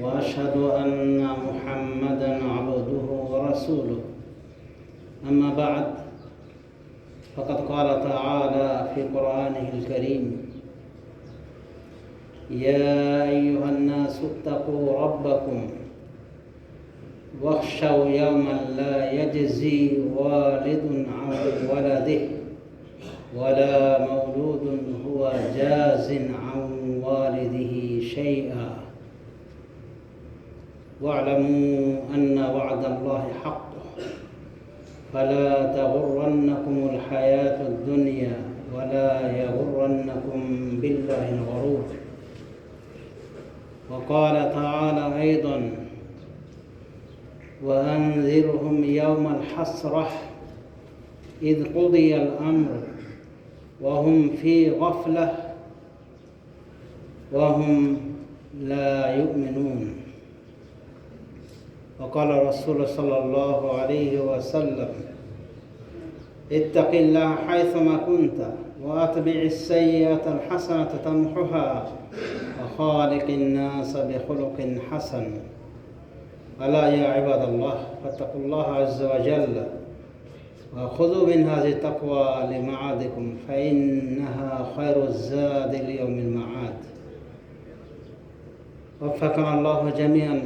وأشهد أن محمدا عبده ورسوله. أما بعد فقد قال تعالى في قرآنه الكريم يا أيها الناس اتقوا ربكم واخشوا يوما لا يجزي والد عن ولده ولا مولود هو جاز عن والده شيئا. واعلموا أن وعد الله حق. فلا تغرنكم الحياة الدنيا ولا يغرنكم بالله الغرور. وقال تعالى أيضا وأنذرهم يوم الحسرة إذ قضي الأمر وهم في غفلة وهم لا يؤمنون. وقال الرسول صلى الله عليه وسلم اتق الله حيثما كنت وأتبع السيئة الحسنة تمحها وخالق الناس بخلق حسن. ألا يا عباد الله فاتقوا الله عز وجل وخذوا من هذه التقوى لمعادكم فإنها خير الزاد ليوم المعاد. وفقنا الله جميعا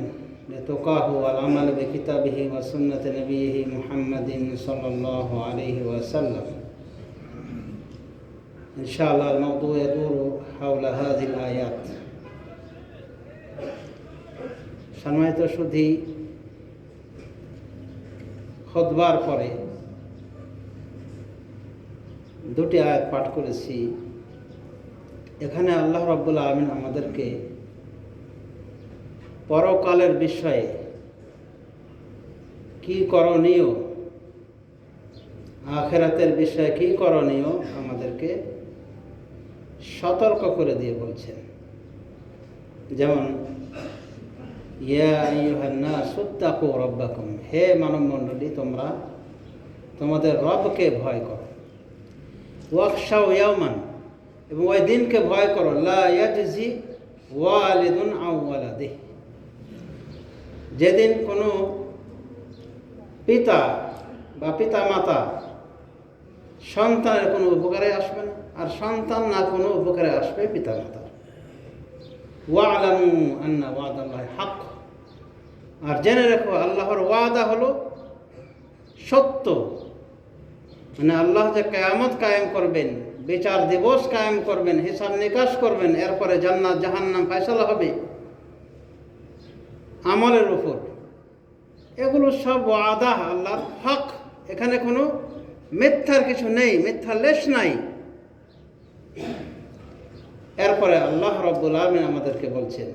لتقاه والعمل بكتابه وسنة نبيه محمد صلى الله عليه وسلم إن شاء الله الموضوع يدور حول هذه الآيات সম্মানিত শুধু খোদবার পরে দুটি আয়াত পাঠ করেছি এখানে আল্লাহ রব্বুল আলমিন আমাদেরকে পরকালের বিষয়ে কি করণীয়? আখেরাতের বিষয়ে কি করণীয়? আমাদেরকে সতর্ক করে দিয়ে বলছেন। যেমন, ইয়া রব্বাকুম। হে মানব মণ্ডলী তোমরা তোমাদের রবকে ভয় করো। ইয়ামান এবং ওই দিনকে ভয় করো। লা ইয়াজি ওয়ালিদুন আউওয়ালাদিহ যেদিন কোনো পিতা বা পিতা মাতা সন্তানের কোনো উপকারে আসবে না, আর সন্তান না কোনো উপকারে আসবে পিতা মাতা হক আর জেনে রেখো, আল্লাহর ওয়াদা হলো সত্য। মানে আল্লাহ যে কেয়ামত কায়েম করবেন, বিচার দিবস কায়েম করবেন, হিসাব নিকাশ করবেন, এরপরে জান্নাত, জাহান্নাম ফয়সলা হবে। আমলের উপর। এগুলো সব আদা আল্লাহর হক। এখানে কোনো মিথ্যার কিছু নেই, মিথ্যার লেশ নাই। এরপরে আল্লাহ রব্বুল আলমিন আমাদেরকে বলছেন,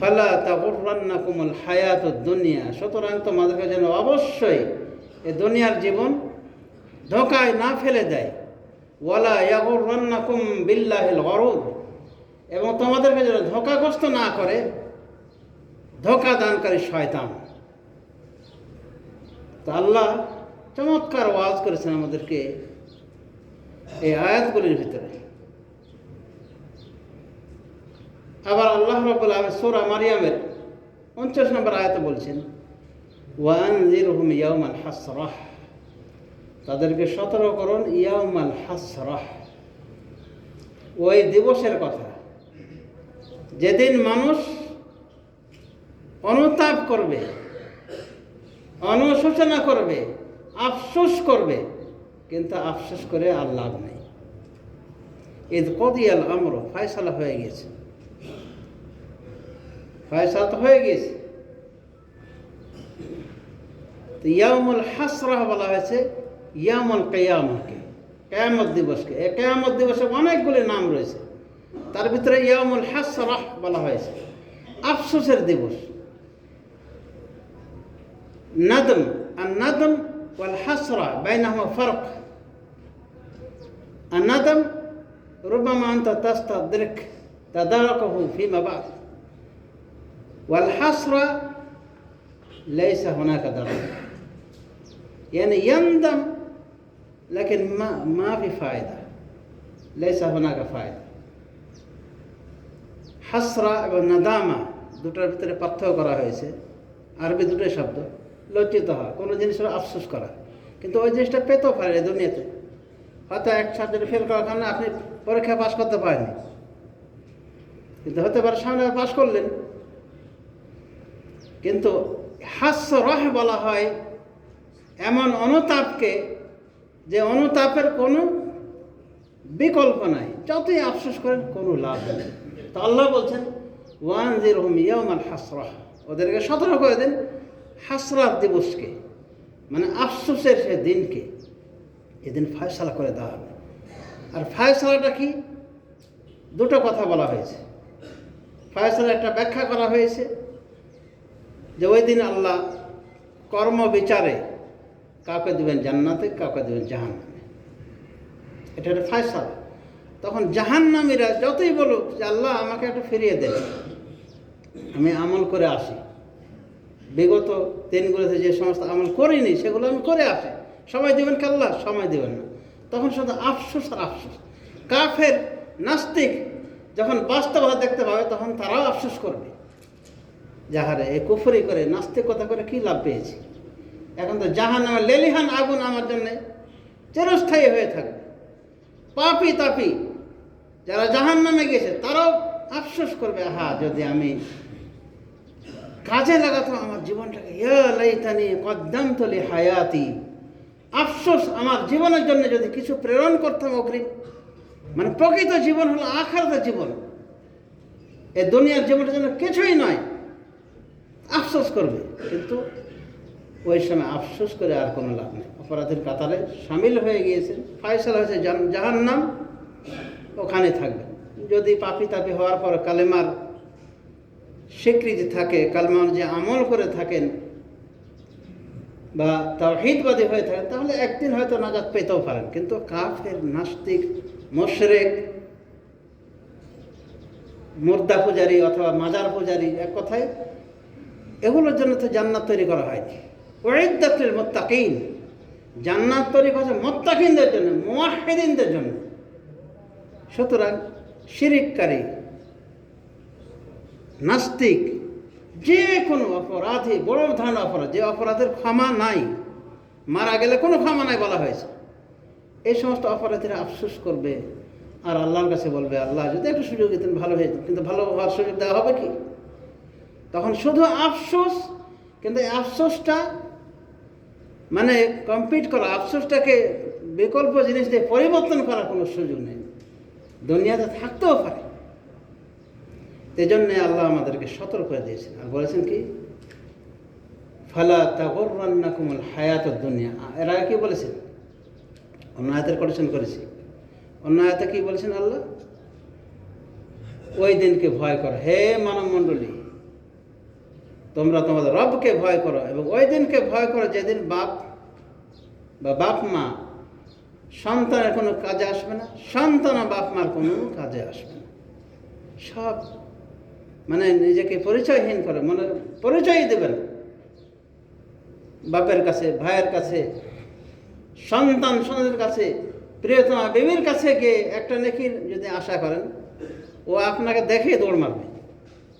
ফালা তাগুরান্না কুমল হায়াত দুনিয়া। সুতরাং তোমাদেরকে যেন অবশ্যই এ দুনিয়ার জীবন ধোকায় না ফেলে দেয়। ওয়ালা ইয়াগুরান্না কুম বিল্লাহিল গরুদ এবং তোমাদেরকে যেন ধোকাগ্রস্ত না করে ধোকা দানকারী শয়তান। তা আল্লাহ চমৎকার ওয়াজ করেছেন আমাদেরকে এই আয়াতগুলির ভিতরে। আবার আল্লাহ রবুল আলম সোরা মারিয়ামের পঞ্চাশ নম্বর আয়াতে বলছেন ওয়ান জির হুম ইয়াউমাল হাসরাহ। তাদেরকে সতর্ক করুন ইয়াউমাল হাসরাহ। ওই দিবসের কথা। যেদিন মানুষ অনুতাপ করবে, অনুশোচনা করবে, আফসোস করবে, কিন্তু আফসোস করে আর লাভ নেই। ঈদ কদিয়াল আমর, ফয়সালা হয়ে গেছে। ফয়সালা তো হয়ে গেছে। তো ইয়ামুল হাসরাহ বলা হয়েছে ইয়ামুল কেয়ামকে কেয়ামত দিবসকে। এ কেয়ামত দিবসে অনেকগুলি নাম রয়েছে। তার ভিতরে ইয়ামুল হাসরাহ বলা হয়েছে। আফসোসের দিবস। ندم الندم والحسرة بينهما فرق الندم ربما أنت تستدرك تداركه فيما بعد والحسرة ليس هناك درك يعني يندم لكن ما ما في فائدة ليس هناك فائدة হাসরা এবং নাদামা দুটোর ভিতরে পার্থক্য করা হয়েছে আরবি দুটোই শব্দ লজ্জিত হওয়া কোনো জিনিসের আফসোস করা। কিন্তু ওই জিনিসটা পেতেও পারে দুনিয়াতে। হয়তো এক সাবজেক্টে ফেল করার কারণে আপনি পরীক্ষা পাশ করতে পারেননি। কিন্তু হতে পারে সামনে পাশ করলেন। কিন্তু হাস্য রহ বলা হয়, এমন অনুতাপকে যে অনুতাপের কোনো বিকল্প নাই। যতই আফসোস করেন, কোনো লাভ নেই। তো আল্লাহ বলছেন ওয়ান জির হুম হাসরাহ ওদেরকে সতর্ক করে দিন। হাসরাত দিবসকে মানে আফসোসের সে দিনকে, এদিন ফয়সালা করে দেওয়া হবে। আর ফয়সালাটা কি? দুটো কথা বলা হয়েছে। ফয়সালা একটা ব্যাখ্যা করা হয়েছে যে ওই দিন আল্লাহ কর্ম বিচারে কাউকে দেবেন জান্নাতে, কাউকে দেবেন জাহান্নামে। এটা একটা ফয়সালা। তখন জাহান্নামীরা যতই বলুক যে আল্লাহ আমাকে একটু ফিরিয়ে দেন, আমি আমল করে আসি। বিগত দিনগুলোতে যে সমস্ত আমল করিনি, সেগুলো আমি করে আসি। সময় দেবেন কি আল্লাহ? সময় দেবেন না। তখন শুধু আফসোস আর আফসোস। কাফের নাস্তিক যখন বাস্তবতা দেখতে পাবে, তখন তারাও আফসোস করবে। যাহারে এই কুফরি করে, নাস্তিকতা করে কি লাভ পেয়েছি? এখন তো জাহান আমার লেলিহান আগুন আমার জন্য চিরস্থায়ী হয়ে থাকবে। পাপি তাপি, যারা জাহান নামে গেছে তারাও আফসোস করবে হা যদি আমি কাজে লাগাতাম আমার জীবনটাকে। লাইতানি কদ্দাম তলি হায়াতি আফসোস, আমার জীবনের জন্য যদি কিছু প্রেরণ করতাম অগ্রিম। মানে প্রকৃত জীবন হলো আখারত জীবন। এ দুনিয়ার জীবনের জন্য কিছুই নয়, আফসোস করবে। কিন্তু ওই সময় আফসোস করে আর কোনো লাভ নেই। অপরাধের কাতারে সামিল হয়ে গিয়েছেন। ফায়সাল হয়েছে জাহান নাম ওখানে থাকবেন যদি পাপি তাপি হওয়ার পর কালেমার স্বীকৃতি থাকে কালেমার যে আমল করে থাকেন বা তাওহিদবাদী হয়ে থাকেন, তাহলে একদিন হয়তো নাজাত পেতেও পারেন। কিন্তু কাফের, নাস্তিক, মোশরেক, মুর্দা পূজারি অথবা মাজার পূজারি এক কথায়, এগুলোর জন্য তো জান্নাত তৈরি করা হয়নি। ওয়েদাতের মোত্তাকিন, জান্নাত তৈরি করেছে মোত্তাকিনদের জন্য মোয়াহেদিনদের জন্য। সুতরাং শিরিককারী নাস্তিক যে কোনো অপরাধী, বড় ধরনের অপরাধ, যে অপরাধের ক্ষমা নাই, মারা গেলে কোনো ক্ষমা নাই বলা হয়েছে। এই সমস্ত অপরাধীরা আফসোস করবে আর আল্লাহর কাছে বলবে, আল্লাহ, যদি একটু সুযোগ দিতেন, ভালো হয়েছে কিন্তু ভালো হওয়ার সুযোগ দেওয়া হবে কি? তখন শুধু আফসোস, কিন্তু এই আফসোসটা মানে কমপ্লিট করা, আফসোসটাকে বিকল্প জিনিস দিয়ে পরিবর্তন করার কোনো সুযোগ নেই। দুনিয়াতে থাকতেও পারে। এই জন্যে আল্লাহ আমাদেরকে সতর্ক করে দিয়েছেন। আর বলেছেন কি? ফালা তাগর রান্না কুমল হায়াত দুনিয়া। এর কি বলেছেন? অন্য আয়তের করেছেন করেছি। অন্য আয়তে কি বলেছেন আল্লাহ? ওই দিনকে ভয় করো। হে মানব মণ্ডলী তোমরা তোমাদের রবকে ভয় করো এবং ওই দিনকে ভয় করো যেদিন বাপ বা বাপ মা সন্তানের কোনো কাজে আসবে না, সন্তান বাপ মার কোনো কাজে আসবে না। সব মানে নিজেকে পরিচয়হীন করে, মনে, পরিচয়ই দেবে না। বাপের কাছে, ভাইয়ের কাছে, সন্তান সন্তানের কাছে, প্রিয়তমা বেবির কাছে গিয়ে একটা নেকির যদি আশা করেন, ও আপনাকে দেখে দৌড় মারবে।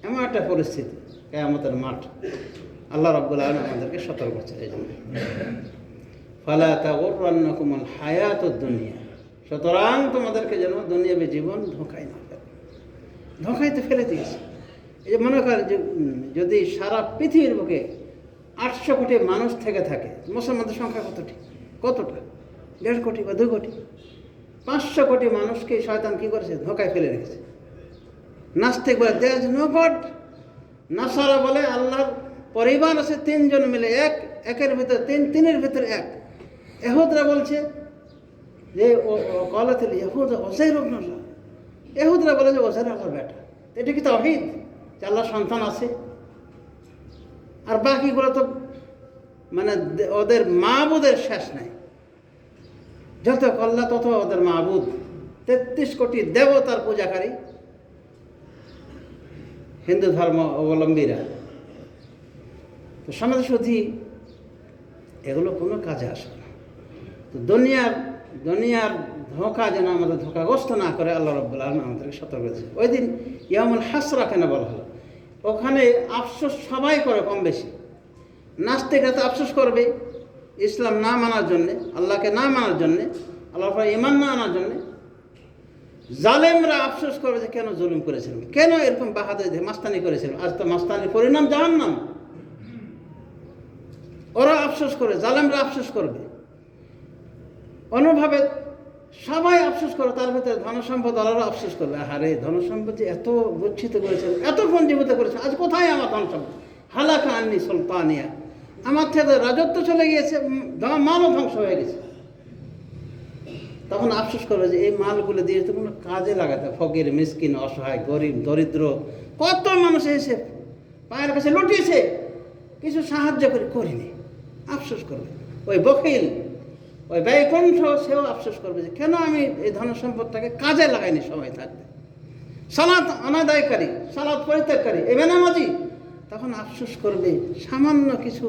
এমন একটা পরিস্থিতি, কেয়ামতের মাঠ। আল্লাহ রব্বুল আলম আমাদেরকে সতর্ক করছে এই জন্য। ফালা তাগররান্নাকুমুল হায়াত দুনিয়া। সুতরাং তোমাদেরকে যেন দুনিয়াবী জীবন ধোকায় না ফেলে। তো ফেলে দিয়েছে। এই মনে করেন যে যদি সারা পৃথিবীর বুকে আটশো কোটি মানুষ থেকে থাকে, মুসলমানদের সংখ্যা কতটি কতটা? দেড় কোটি বা দুই কোটি? পাঁচশো কোটি মানুষকে শয়তান কী করেছে? ধোকায় ফেলে রেখেছে। নাস্তিক বলে দেয়াজ নো গড নাসারা বলে আল্লাহর পরিবার আছে তিনজন মিলে এক, একের ভিতরে তিন, তিনের ভিতরে এক। এহুদরা বলছে যে কলাতিল অসের রবনাল্লাহ এহুদরা বলে যে ওসের আল্লাহর বেটা। এটা কি তো তাহিদ আল্লাহর সন্তান আছে। আর বাকিগুলো তো মানে ওদের মাহবুদের শেষ নাই। যত কল্লা, তত ওদের মাহবুদ তেত্রিশ কোটি দেবতার পূজাকারী। হিন্দু ধর্ম অবলম্বীরা। তো সমাজ শুধু এগুলো কোনো কাজে আসে না। তো দুনিয়ার দুনিয়ার ধোঁকা যেন আমাদের ধোঁকাগ্রস্ত না করে, আল্লাহ রব্বুল আলম আমাদেরকে সতর্ক করেছে ওই দিন ইয়ামুল হাসরা কেন বলা হলো? ওখানে আফসোস সবাই করে কম বেশি। নাস্তিকরা তো আফসোস করবে ইসলাম না মানার জন্যে, আল্লাহকে না মানার জন্যে, আল্লাহর পরে ইমান না আনার জন্যে জালেমরা আফসোস করবে যে কেন জুলুম করেছিলাম কেন এরকম বাহাদুরি মাস্তানি করেছিলাম আজ তো মাস্তানির পরিণাম জাহান্নাম। ওরা আফসোস করে, জালেমরা আফসোস করবে। অন্যভাবে সবাই আফসোস করে, তার ভিতরে ধনসম্পদ আলারও আফসোস করবে আরে ধনসম্পত্তি এত গচ্ছিত করেছে এত পঞ্জীভূত করেছে আজ কোথায় আমার ধনসম্পদ? হালাকা আননি সুলতানিয়া। আমার থেকে রাজত্ব চলে গিয়েছে মালও ধ্বংস হয়ে গেছে। তখন আফসোস করবে যে, এই মালগুলো দিয়ে তো কোনো কাজে লাগাতে ফকির, মিসকিন, অসহায়, গরিব, দরিদ্র, কত মানুষ এসে পায়ের কাছে লুটিয়েছে। কিছু সাহায্য করে করিনি। আফসোস করবে ওই বকিল ওই ব্যয়কণ্ঠ সেও আফসোস করবে যে কেন আমি এই ধন সম্পদটাকে কাজে লাগাইনি সময় থাকবে সালাদ অনাদায়কারী সালাদ পরিত্যাগকারী, এ বেনামাজি। তখন আফসোস করবে সামান্য কিছু।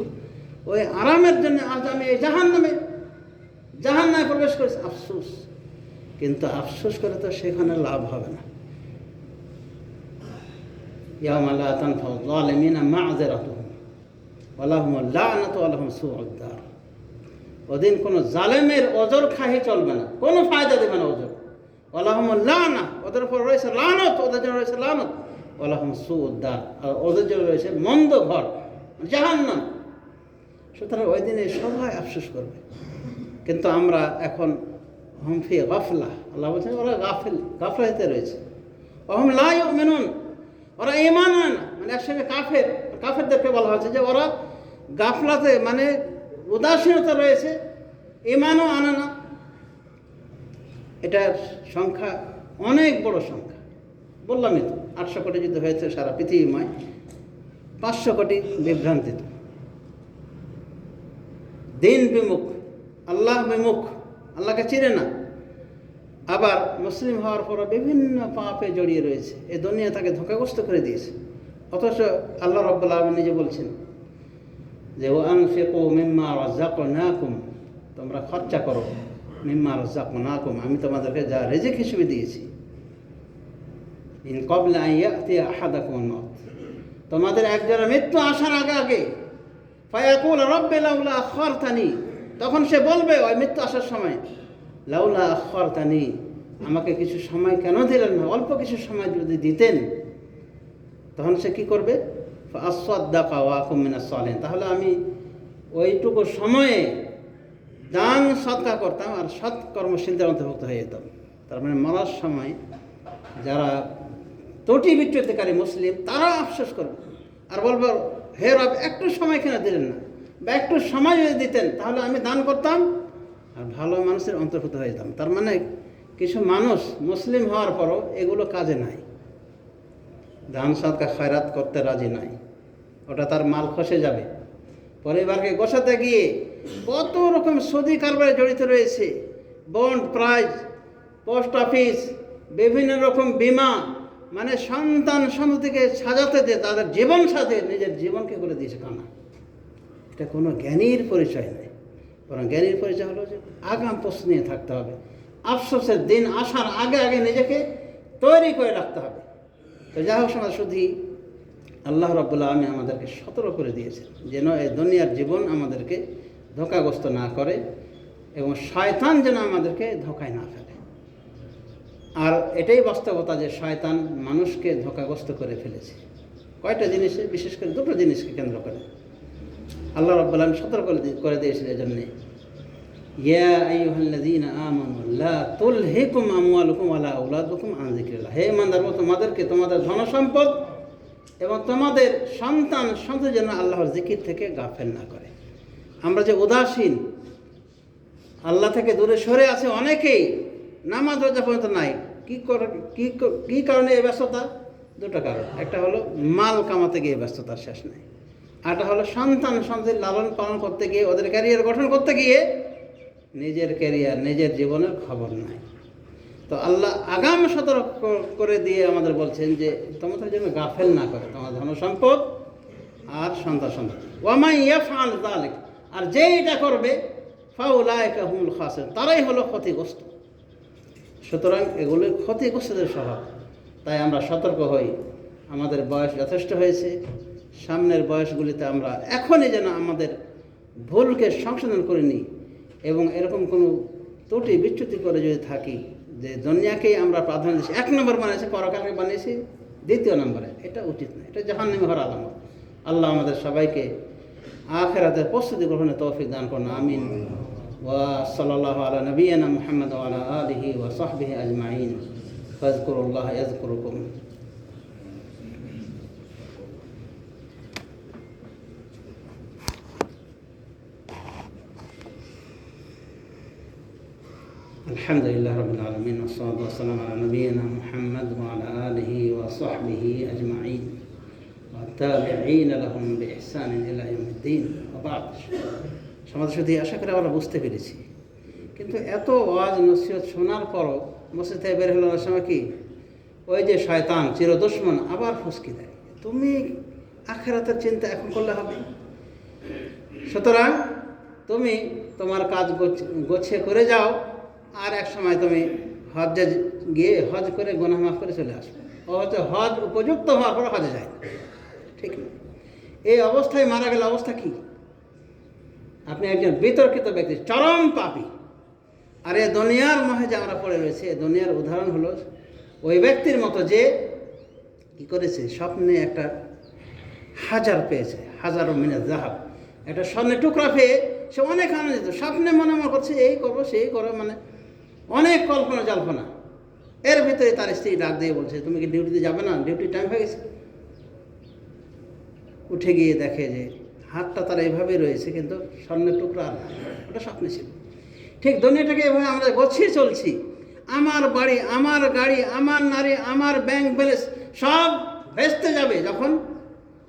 ওই আরামের জন্য আজ আমি এই জাহান নামে জাহান নামে প্রবেশ করেছি। আফসোস। কিন্তু আফসোস করে তো সেখানে লাভ হবে না। ইয়ামালা তানফা জালিমিনা মা'যিরাতুহুম, ওয়া লাহুম লা'নাতু ওয়া লাহুম সু'উদ দার ওদিন কোনো জালেমের অজর খাহি চলবে না, কোনো ফায়দা দেবে না অজর ওলাহম লানা, ওদের উপর রয়েছে লানত, ওদের জন্য রয়েছে লানত। ওলাহম সুউদ্দার, আর ওদের জন্য রয়েছে মন্দ ঘর, জাহান্নাম। সুতরাং ওই দিনে সবাই আফসোস করবে। কিন্তু আমরা এখন হমফি গাফলা, আল্লাহ বলছেন, ওরা গাফিল গাফলাতে রয়েছে। অহম লাই মেনুন ওরা ইমান আনে না। মানে একসঙ্গে কাফের, কাফেরদেরকে বলা হয়েছে যে ওরা গাফলাতে মানে উদাসীনতা রয়েছে, ইমানও আনে না। এটার সংখ্যা অনেক বড় সংখ্যা। বললামই তো, আটশো কোটি যুদ্ধ হয়েছে সারা পৃথিবীময়, পাঁচশো কোটি বিভ্রান্তিত। দিন বিমুখ, আল্লাহ বিমুখ, আল্লাহকে চিনে না। আবার মুসলিম হওয়ার পর বিভিন্ন পাপে জড়িয়ে রয়েছে। এ দুনিয়া তাকে ধোকাগ্রস্ত করে দিয়েছে। অথচ আল্লাহ রব্বুল আলম নিজে বলছেন যে, ও আনফিকু মিম্মা রাজ্জাকনাকুম, তোমরা খরচা করো, মিম্মা রাজ্জাকনাকুম, আমি তোমাদেরকে যা রেজেক হিসেবে দিয়েছি। ইন কবলা আইয়াতি আহাদাকুম মত তোমাদের একজনের মৃত্যু আসার আগে আগে, ফায়াকুল রব্বে লাউলা আখরতানি তখন সে বলবে, ওই মৃত্যু আসার সময়, লাউলা আখরতানি আমাকে কিছু সময় কেন দিলেন না? অল্প কিছু সময় যদি দিতেন, তখন সে কি করবে? আসাদ্দাকা ওয়াকুমিনা সলেন তাহলে আমি ওইটুকু সময়ে দান সৎকার করতাম আর সৎ কর্মশীলদের অন্তর্ভুক্ত হয়ে যেতাম। তার মানে মরার সময় যারা তটি বিচ্যুতিকারী মুসলিম, তারা আফসোস করবে। আর বলব, হে রব, একটু সময় কেন দিলেন না? বা একটু সময় যদি দিতেন, তাহলে আমি দান করতাম আর ভালো মানুষের অন্তর্ভুক্ত হয়ে যেতাম। তার মানে কিছু মানুষ মুসলিম হওয়ার পরও এগুলো কাজে নাই। দান সৎকা খয়রাত করতে রাজি নাই। ওটা তার মাল খসে যাবে। পরিবারকে গোসাতে গিয়ে কত রকম সদি কারবারে জড়িত রয়েছে। বন্ড, প্রাইজ, পোস্ট অফিস, বিভিন্ন রকম বিমা মানে সন্তান সন্ততিকে সাজাতে দিয়ে তাদের জীবন সাথে নিজের জীবনকে করে দিয়েছে কানা। এটা কোনো জ্ঞানীর পরিচয় নেই। বরং জ্ঞানীর পরিচয় হলো যে আগাম প্রশ্ন নিয়ে থাকতে হবে। আফসোসের দিন আসার আগে আগে নিজেকে তৈরি করে রাখতে হবে। তো যাই হোক সমাজ শুধু আল্লাহ রব্বুল্লা আমি আমাদেরকে সতর্ক করে দিয়েছেন যেন এই দুনিয়ার জীবন আমাদেরকে ধোকাগ্রস্ত না করে এবং শয়তান যেন আমাদেরকে ধোকায় না ফেলে। আর এটাই বাস্তবতা যে শয়তান মানুষকে ধোকাগ্রস্ত করে ফেলেছে। কয়টা জিনিসে? বিশেষ করে দুটো জিনিসকে কেন্দ্র করে। আল্লাহ রব্বুল আলম সতর্ক করে দিয়ে- করে দিয়েছেন এই জন্যে ইয়া আইয়ুহাল্লাযীনা আমানু, লা তুলহিকুম আমওয়ালুকুম ওয়ালা আওলাদুকুম আন যিকরিল্লাহ। হে ইমানদার তোমাদেরকে তোমাদের ধনসম্পদ এবং তোমাদের সন্তান সন্ততি যেন আল্লাহর জিকির থেকে গাফেল না করে। আমরা যে উদাসীন, আল্লাহ থেকে দূরে সরে আছে অনেকেই, নামাজ রোজা পর্যন্ত নাই। কি করে, কি কি কারণে এই ব্যস্ততা? দুটো কারণ। একটা হলো মাল কামাতে গিয়ে ব্যস্ততার শেষ নাই। আরটা হলো সন্তান সন্তান লালন পালন করতে গিয়ে, ওদের ক্যারিয়ার গঠন করতে গিয়ে নিজের ক্যারিয়ার নিজের জীবনের খবর নাই। তো আল্লাহ আগাম সতর্ক করে দিয়ে আমাদের বলছেন যে, তোমাদের জন্য গাফেল না করে তোমার ধন সম্পদ আর সন্তান সন্তান ওয়ামাই ইয়াফআল যালিক, আর যে এটা করবে, ফাউলাইকা হুমুল খাসির তারাই হলো ক্ষতিগ্রস্ত। সুতরাং এগুলো ক্ষতিগ্রস্তদের স্বভাব। তাই আমরা সতর্ক হই। আমাদের বয়স যথেষ্ট হয়েছে। সামনের বয়সগুলিতে আমরা এখনই যেন আমাদের ভুলকে সংশোধন করে নিই। এবং এরকম কোনো ত্রুটি বিচ্যুতি করে যদি থাকি যে দুনিয়াকেই আমরা প্রাধান্য দিচ্ছি এক নম্বর বানিয়েছি পরকালকে বানিয়েছি দ্বিতীয় নম্বরে এটা উচিত না এটা জাহান্নামী হওয়ার আলামত আল্লাহ আমাদের সবাইকে আখেরাতের প্রস্তুতি গ্রহণে তৌফিক দান করুন আমিন وصلى الله على نبينا محمد وعلى آله وصحبه أجمعين فاذكروا الله يذكركم الحمد لله رب العالمين والصلاة والسلام على نبينا محمد وعلى آله وصحبه أجمعين والتابعين لهم بإحسان إلى يوم الدين وبعد সমাজের সাথে আশা করে আমরা বুঝতে পেরেছি কিন্তু এত ওয়াজ নসিহত শোনার পরও মসজিদ থেকে বের হলো সময় কি ওই যে শয়তান চির দুশ্মন আবার ফুসকি দেয় তুমি আখেরাতের চিন্তা এখন করলে হবে সুতরাং তুমি তোমার কাজ গোছ- গোছিয়ে করে যাও আর এক সময় তুমি হজে গিয়ে হজ করে গোনা মাফ করে চলে ও হচ্ছে হজ উপযুক্ত হওয়ার পর হজে যায় ঠিক না? এই অবস্থায় মারা গেলে অবস্থা কী? আপনি একজন বিতর্কিত ব্যক্তি, চরম পাপী। আর এ দুনিয়ার মহে যে আমরা পড়ে রয়েছে, এ দুনিয়ার উদাহরণ হলো ওই ব্যক্তির মতো যে কি করেছে, স্বপ্নে একটা হাজার পেয়েছে, হাজারো মিনার জাহাব একটা স্বর্ণের টুকরা পেয়ে সে অনেক আনন্দিত। স্বপ্নে মনে মনে করছে, এই করব সেই করো মানে অনেক কল্পনা জল্পনা। এর ভিতরে তার স্ত্রী ডাক দিয়ে বলছে, তুমি কি ডিউটিতে যাবে না? ডিউটি টাইম হয়ে গেছে? উঠে গিয়ে দেখে যে হাতটা তার এইভাবে রয়েছে, কিন্তু স্বর্ণের টুকরা আর। ওটা স্বপ্নে ছিল। ঠিক দুনিয়াটাকে এভাবে আমরা গছিয়ে চলছি। আমার বাড়ি, আমার গাড়ি, আমার নারী, আমার ব্যাংক ব্যালেন্স সব ভেস্তে যাবে যখন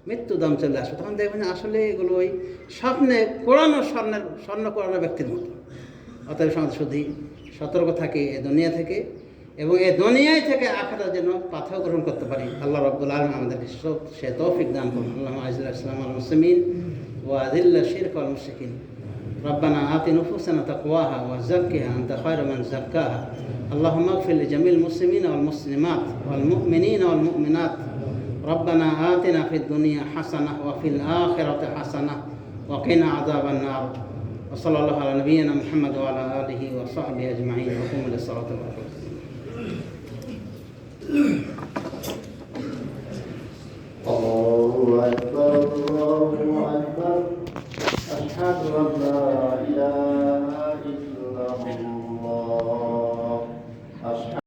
মৃত্যু দাম চলে আসবে। তখন দেখবেন আসলে এগুলো ওই স্বপ্নে কোরআনো স্বর্ণের, স্বর্ণ কোরআনো ব্যক্তির মতো। অতএব শুধু সতর্ক থাকে এ দুনিয়া থেকে এবং এই দুনিয়ায় থেকে আখাটা যেন পাথর গ্রহণ করতে পারি আল্লাহ রব্বুল আলম আমাদেরকে সব সে তৌফিক দান করুন আল্লাহ আজুল্লাহ ইসলাম আল মুসলিমিন ও আদিল্লা শিরক আল মুশিকিন ربنا آت نفوسنا تقواها وزكها أنت خير من زكاها اللهم اغفر لجميع المسلمين والمسلمات والمؤمنين والمؤمنات ربنا آتنا في الدنيا حسنة وفي الآخرة حسنة وقنا عذاب النار وصلى الله على نبينا محمد وعلى آله وصحبه أجمعين. وقوموا للصلاة والسلام